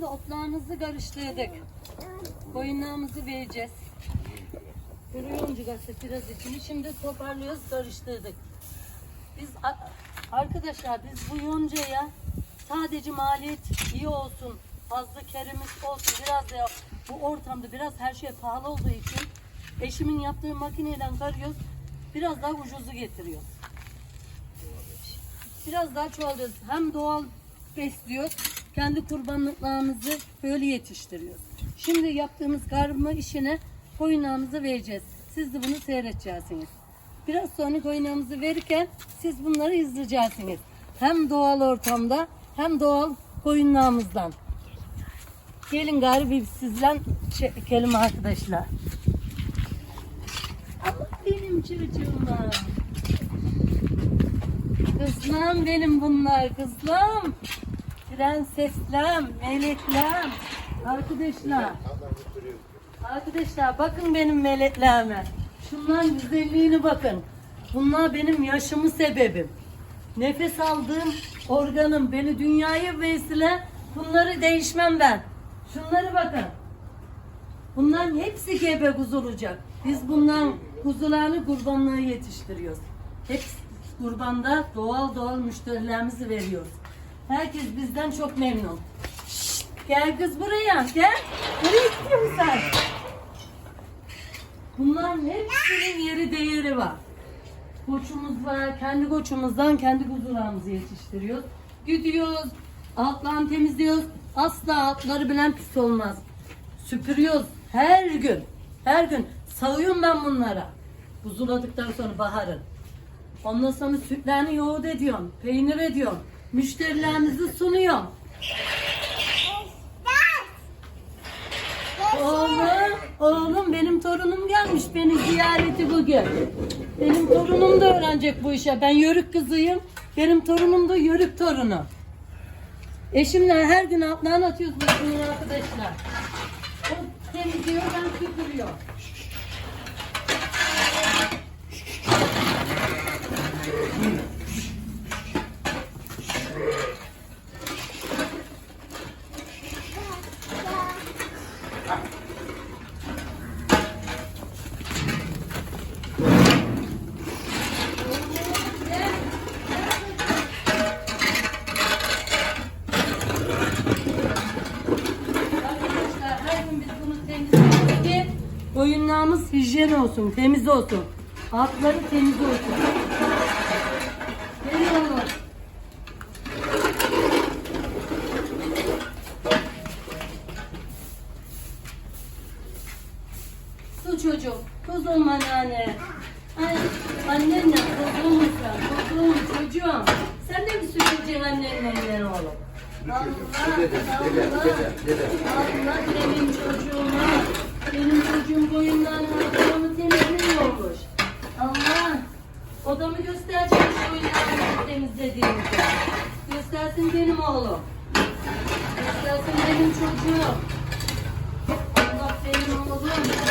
Şimdi otlarımızı karıştırdık. Koyunlarımızı vereceğiz. Görüyorsunuz gazete biraz içini. Şimdi toparlıyoruz, karıştırdık. Biz arkadaşlar biz bu yoncaya sadece maliyet iyi olsun, fazla kerimiz olsun. Biraz da bu ortamda biraz her şey pahalı olduğu için eşimin yaptığı makineyle karıyoruz. Biraz daha ucuzu getiriyoruz. Biraz daha çoğalıyoruz. Hem doğal besliyoruz, kendi kurbanlıklarımızı böyle yetiştiriyoruz. Şimdi yaptığımız karma işine koyunlarımızı vereceğiz. Siz de bunu seyredeceksiniz. Biraz sonra koyunlarımızı verirken siz bunları izleyeceksiniz. Hem doğal ortamda hem doğal koyunlarımızdan. Gelin gari bir sizden çekelim arkadaşlar. Allah benim çocuğuma. Kızlım benim bunlar kızlım. Prenseslem, meleklem. Arkadaşlar. Arkadaşlar bakın benim meleklerime. Şunların güzelliğini bakın. Bunlar benim yaşımı sebebim. Nefes aldığım organım. Beni dünyaya vesile bunları değişmem ben. Şunları bakın. Bunların hepsi gebe kuzu olacak. Biz bundan kuzularını kurbanlığa yetiştiriyoruz. Hepsi kurbanda doğal doğal müşterilerimizi veriyoruz. Herkes bizden çok memnun. Şşt, gel kız buraya gel. Nereye gidiyorsun sen? Bunların hepsinin yeri değeri var. Koçumuz var. Kendi koçumuzdan kendi kuzularımızı yetiştiriyoruz. Gidiyoruz. Altlarını temizliyoruz. Asla altları bilen pis olmaz. Süpürüyoruz her gün. Her gün. Sağıyorum ben bunlara. Buzuladıktan sonra baharın. Ondan sonra sütlerini yoğurt ediyorum. Peynir ediyorum. Müşterilerimizi sunuyorum. Oğlum, oğlum benim torunum gelmiş beni ziyareti bugün. Benim torunum da öğrenecek bu işe. Ben yörük kızıyım. Benim torunum da yörük torunu. Eşimle her gün altlarını atıyoruz bu arkadaşlar. O temizliyor, ben süpürüyorum. Arkadaşlar her gün biz bunu temizliyoruz ki oyunlarımız hijyen olsun, temiz olsun. Altları temiz olsun. Gelin oğlum. Su çocuğum, kuzum anneanne. Ay, annenle kuzum sen, kuzum çocuğum. Sen de mi süreceksin annenle elleri oğlum? Allah, benim çocuğuma, benim çocuğum boyundan ayaklarımı temizliyormuş. Allah, odamı gösterecek şu boyunlarını temizlediğimizde. Göstersin benim oğlum. Göstersin benim çocuğum. Allah benim oğlum.